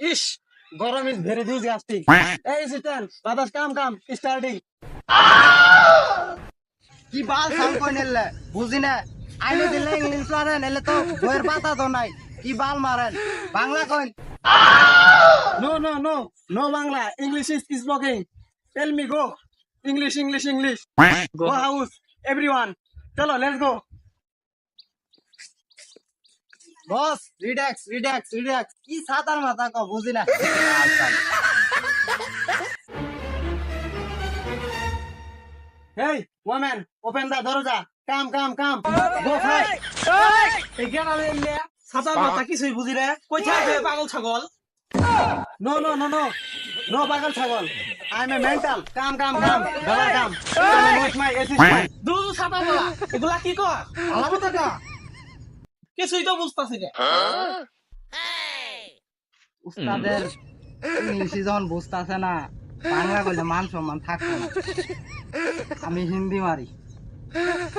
ইস গরম is very disgusting এই system বাতাস কাম কাম স্টার্টিং কি বাল সাল কই নেলে? বুঝি না। আইনে দিলে ইংলিশ মারে নেলে তো বইয়ের পাতা তো নাই। কি বাল মারেন? Bangla coin. No no no no Bangla English is spoking tell me go English English English go house everyone চলো let's go boss relax relax relax কি সাতার মাথা কো বুঝি না। হেই ওম্যান ওপেন দা দরজা। কাম কাম কাম। গো ফাস্ট এই গেরালে এলে ছাতার মাথা কিছুই বুঝি রে কই থাকবে পাগল ছাগল। No no no no no পাগল ছাগল। I am a mental calm calm. Calm. Dollar কাম দুধ ছাতা বলা। এগুলা কি কর? আলাদা টাকা কিছুই তো বুঝতেছি না উস্তাদের ইংলিশ যখন বুঝতাছে না বাংলা কইলে মান সম্মান থাকতো না আমি হিন্দি মারি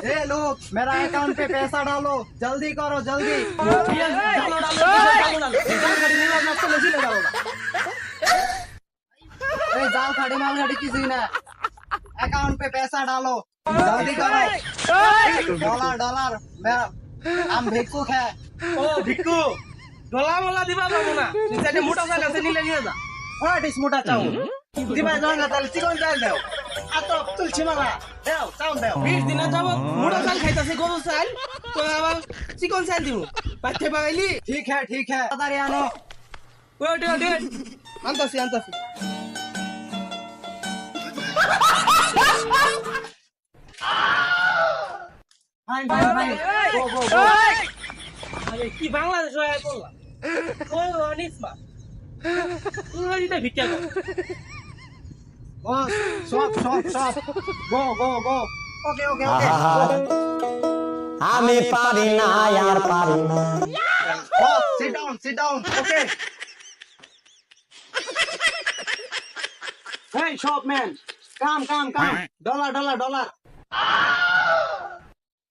ए लोग मेरा अकाउंट पे पैसा डालो जल्दी करो जल्दी ডালো ডালো ডালো ডালো গাড়ি নিয়ে না চলে চলে যাবো ए जाओ खड़ी माल गाड़ी किसी ने अकाउंट पे पैसा डालो जल्दी करो डॉलर डॉलर मेरा আম ভিক্ষু খা। ও ভিক্ষু ডলা মলা দিবা যাব না। নিচে মোটা চাল আছে নিলে নিয়ে যা। হ্যাঁ ডিস মোটা চাউল? দিবা যাও না তাহলে চিকন চাল দাও। আর তো তুলছি মালা দাও চাউল দাও। বিশ দিনে যাব মোটা চাল খাইতাছে গরু চাল। তো আবার চিকন চাল দিব। পাচ্ছে পাইলি? ঠিক হ্যাঁ ঠিক হ্যাঁ। তাড়াতাড়ি আনো। ওই ওই ওই আনতাছি আনতাছি। কি বাংলাদেশ বললাম আমি পারি না আর পারি না sit down sit down okay hey shop man come come come dollar dollar dollar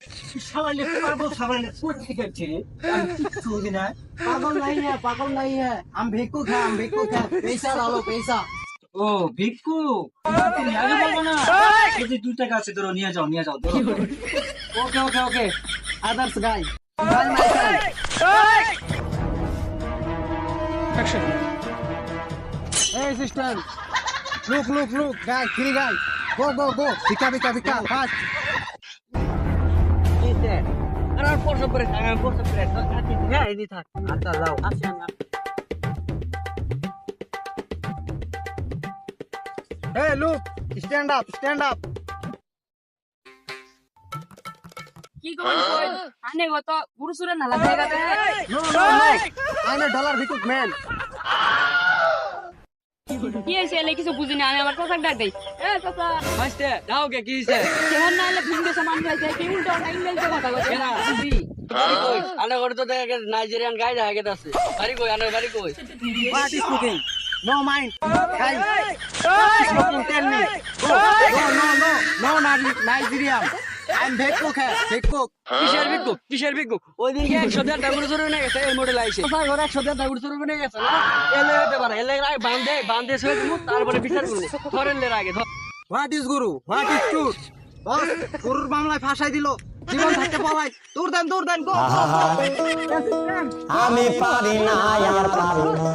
সামান্য পাগল সামান্য কোথায় থেকে আমি কিচ্ছু হবি না। পাগল নাই হ্যাঁ পাগল নাই হ্যাঁ আমি ভিক্ষু খা আমি ভিক্ষু খা। পয়সা লালো পয়সা। ও ভিক্ষু? আগে বলব না। এই যে দু টাকা আছে ধরো নিয়ে যাও নিয়ে যাও ধরো। Okay okay okay. Others guy action এই sister look. Guy, three guy. Go, go, go. Bika, bika, bika. Fast. আচ্ছা যাও Hey, look. Stand up, stand up. কি কই আনে গত গুরু সুরে নালা জায়গা দে No, no, no. I'm a dollar bikuk man. কি হইছে এলে কিছু বুঝি না আমি আমার চাচাক ডাক দেই। এ চাচা মাস্তে দাও কে কি হইছে কেমন না এলে ভিন দেশে মানুষ আইছে কি উল্টো ইংরেজিতে কথা কইছে না আনে করে তো দেখে নাইজেরিয়ান গাই দেখা গেছে বাড়ি কই? আনে বাড়ি কই. কিসের কিসের বিকু ওই দিনকে একশো দেড় টাকা শুরু নিয়ে গেছে এই মডেল আইছে কোথায় ঘরে একশো দেড় টাকা শুরু নিয়ে গেছে না? এলে হতে পারে এলে বান্ধে বান্ধে শুয়ে দেবো তারপরে বিচার করব। ধরেন লের আগে বস গরুর মামলায় ফাঁসাই দিল। জীবন থাকতে পালাই দূর দেন দূর দেন আমি পারি না আর পারি না।